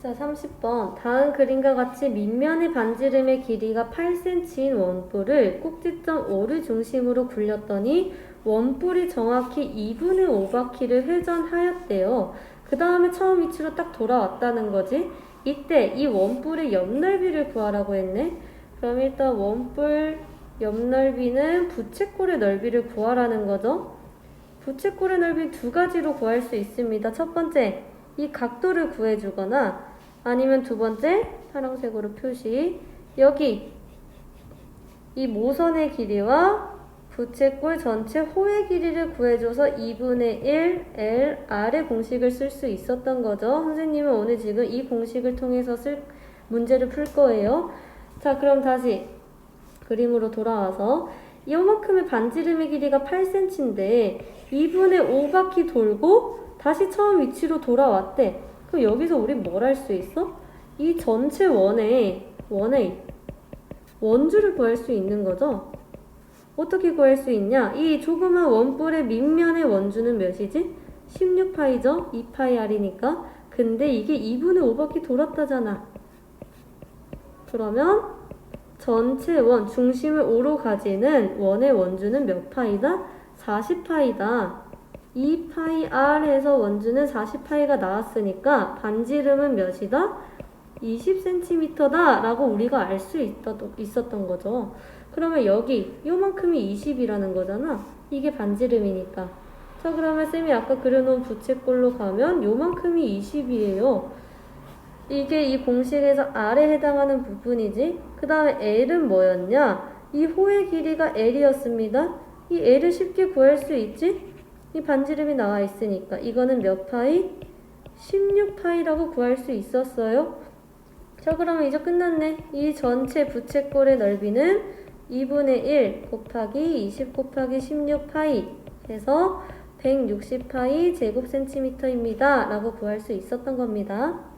자, 30번. 다음 그림과 같이 밑면의 반지름의 길이가 8cm인 원뿔을 꼭지점 O를 중심으로 굴렸더니 원뿔이 정확히 2분의 5바퀴를 회전하였대요. 그 다음에 처음 위치로 딱 돌아왔다는 거지. 이때 이 원뿔의 옆넓이를 구하라고 했네. 그럼 일단 원뿔 옆넓이는 부채꼴의 넓이를 구하라는 거죠. 부채꼴의 넓이 두 가지로 구할 수 있습니다. 첫 번째, 이 각도를 구해주거나 아니면 두 번째, 파란색으로 표시. 여기 이 모선의 길이와 부채꼴 전체 호의 길이를 구해줘서 2분의 1 L R의 공식을 쓸 수 있었던 거죠. 선생님은 오늘 지금 이 공식을 통해서 쓸 문제를 풀 거예요. 자, 그럼 다시 그림으로 돌아와서 이만큼의 반지름의 길이가 8cm인데 2분의 5바퀴 돌고 다시 처음 위치로 돌아왔대. 그럼 여기서 우리 뭘 할 수 있어? 이 전체 원의 원의 원주를 구할 수 있는 거죠. 어떻게 구할 수 있냐? 이 조그만 원뿔의 밑면의 원주는 몇이지? 16파이죠? 2파이R이니까. 근데 이게 2분의 5바퀴 돌았다잖아. 그러면 전체 원, 중심을 O로 가지는 원의 원주는 몇 파이다? 40파이다. 2파이R에서 원주는 40파이가 나왔으니까 반지름은 몇이다? 20cm다 라고 우리가 알 수 있었던 거죠. 그러면 여기 요만큼이 20이라는 거잖아. 이게 반지름이니까. 자 그러면 쌤이 아까 그려놓은 부채꼴로 가면 요만큼이 20이에요. 이게 이 공식에서 R에 해당하는 부분이지. 그 다음에 L은 뭐였냐? 이 호의 길이가 L이었습니다. 이 L을 쉽게 구할 수 있지? 이 반지름이 나와 있으니까. 이거는 몇 파이? 16파이라고 구할 수 있었어요. 자, 그러면 이제 끝났네. 이 전체 부채꼴의 넓이는 2분의 1 곱하기 20 곱하기 16파이 해서 160파이 제곱센티미터입니다. 라고 구할 수 있었던 겁니다.